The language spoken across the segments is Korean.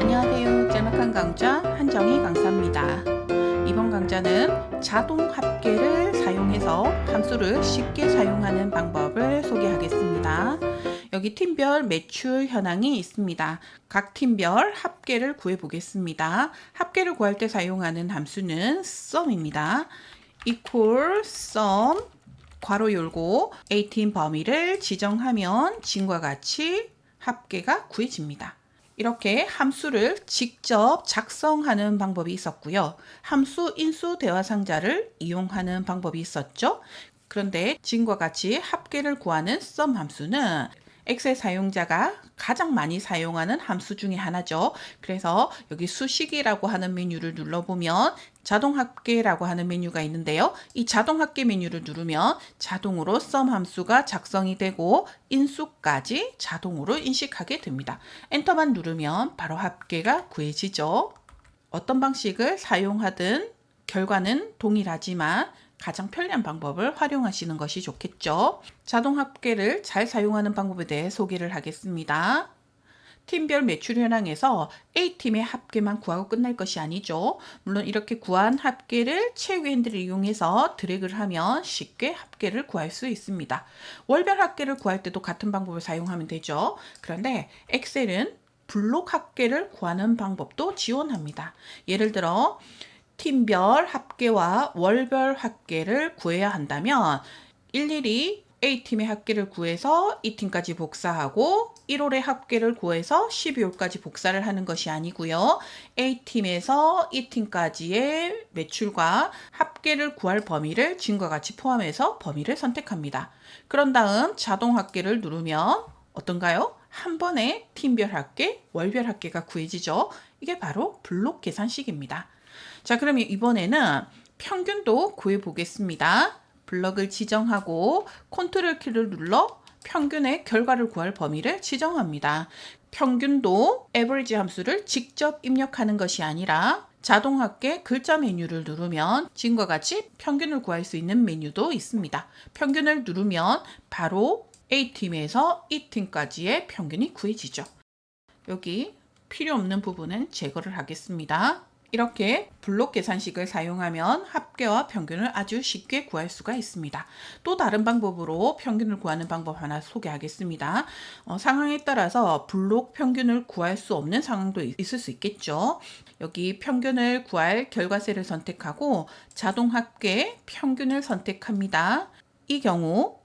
안녕하세요. 짤막한 강좌 한정희 강사입니다. 이번 강좌는 자동 합계를 사용해서 함수를 쉽게 사용하는 방법을 소개하겠습니다. 여기 팀별 매출 현황이 있습니다. 각 팀별 합계를 구해 보겠습니다. 합계를 구할 때 사용하는 함수는 sum입니다. equal sum 괄호 열고 A팀 범위를 지정하면 진과 같이 합계가 구해집니다. 이렇게 함수를 직접 작성하는 방법이 있었고요. 함수 인수 대화 상자를 이용하는 방법이 있었죠. 그런데 지금과 같이 합계를 구하는 sum 함수는 엑셀 사용자가 가장 많이 사용하는 함수 중에 하나죠. 그래서 여기 수식이라고 하는 메뉴를 눌러보면 자동 합계라고 하는 메뉴가 있는데요. 이 자동 합계 메뉴를 누르면 자동으로 sum 함수가 작성이 되고 인수까지 자동으로 인식하게 됩니다. 엔터만 누르면 바로 합계가 구해지죠. 어떤 방식을 사용하든 결과는 동일하지만 가장 편리한 방법을 활용하시는 것이 좋겠죠. 자동 합계를 잘 사용하는 방법에 대해 소개를 하겠습니다. 팀별 매출 현황에서 A팀의 합계만 구하고 끝날 것이 아니죠. 물론 이렇게 구한 합계를 채우기 핸들을 이용해서 드래그를 하면 쉽게 합계를 구할 수 있습니다. 월별 합계를 구할 때도 같은 방법을 사용하면 되죠. 그런데 엑셀은 블록 합계를 구하는 방법도 지원합니다. 예를 들어 팀별 합계와 월별 합계를 구해야 한다면 일일이 A팀의 합계를 구해서 이 팀까지 복사하고 1월의 합계를 구해서 12월까지 복사를 하는 것이 아니고요. A팀에서 이 팀까지의 매출과 합계를 구할 범위를 지금과 같이 포함해서 범위를 선택합니다. 그런 다음 자동 합계를 누르면 어떤가요? 한 번에 팀별 합계, 월별 합계가 구해지죠. 이게 바로 블록 계산식입니다. 자, 그러면 이번에는 평균도 구해 보겠습니다. 블럭을 지정하고 컨트롤 키를 눌러 평균의 결과를 구할 범위를 지정합니다. 평균도 average 함수를 직접 입력하는 것이 아니라 자동 합계 글자 메뉴를 누르면 지금과 같이 평균을 구할 수 있는 메뉴도 있습니다. 평균을 누르면 바로 A팀에서 E팀까지의 평균이 구해지죠. 여기 필요 없는 부분은 제거를 하겠습니다. 이렇게 블록 계산식을 사용하면 합계와 평균을 아주 쉽게 구할 수가 있습니다. 또 다른 방법으로 평균을 구하는 방법 하나 소개하겠습니다. 어, 상황에 따라서 블록 평균을 구할 수 없는 상황도 있을 수 있겠죠. 여기 평균을 구할 결과세를 선택하고 자동 합계 평균을 선택합니다. 이 경우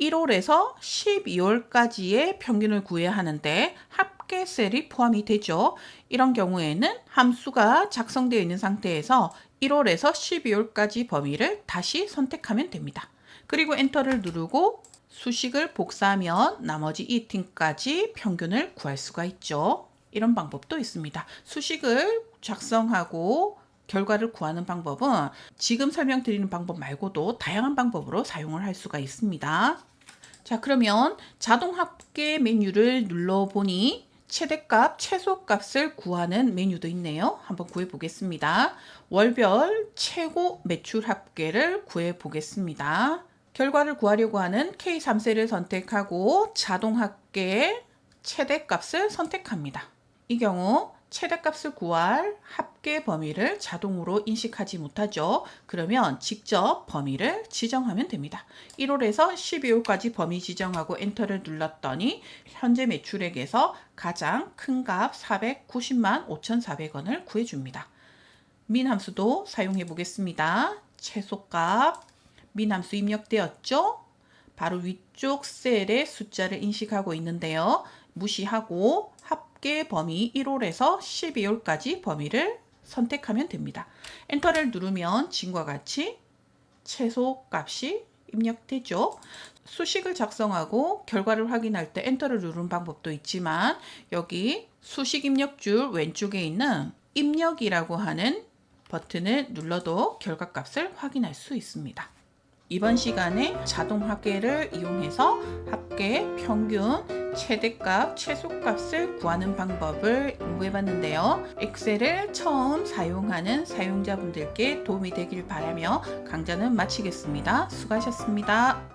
1월에서 12월까지의 평균을 구해야 하는데 합 계 셀이 포함이 되죠. 이런 경우에는 함수가 작성되어 있는 상태에서 1월에서 12월까지 범위를 다시 선택하면 됩니다. 그리고 엔터를 누르고 수식을 복사하면 나머지 이 팀까지 평균을 구할 수가 있죠. 이런 방법도 있습니다. 수식을 작성하고 결과를 구하는 방법은 지금 설명드리는 방법 말고도 다양한 방법으로 사용을 할 수가 있습니다. 자, 그러면 자동 합계 메뉴를 눌러보니 최대값, 최소값을 구하는 메뉴도 있네요. 한번 구해 보겠습니다. 월별 최고 매출 합계를 구해 보겠습니다. 결과를 구하려고 하는 K3셀을 선택하고 자동 합계 최대값을 선택합니다. 이 경우 최대값을 구할 합계 범위를 자동으로 인식하지 못하죠. 그러면 직접 범위를 지정하면 됩니다. 1월에서 12월까지 범위 지정하고 엔터를 눌렀더니 현재 매출액에서 가장 큰 값 490만 5,400원을 구해줍니다. 민 함수도 사용해 보겠습니다. 최소값 민 함수 입력되었죠? 바로 위쪽 셀의 숫자를 인식하고 있는데요. 무시하고 합계 범위 1월에서 12월까지 범위를 선택하면 됩니다. 엔터를 누르면 지금과 같이 최소 값이 입력되죠. 수식을 작성하고 결과를 확인할 때 엔터를 누르는 방법도 있지만 여기 수식 입력 줄 왼쪽에 있는 입력이라고 하는 버튼을 눌러도 결과값을 확인할 수 있습니다. 이번 시간에 자동 합계를 이용해서 합계, 평균, 최대값, 최소값을 구하는 방법을 공부해봤는데요. 엑셀을 처음 사용하는 사용자분들께 도움이 되길 바라며 강좌는 마치겠습니다. 수고하셨습니다.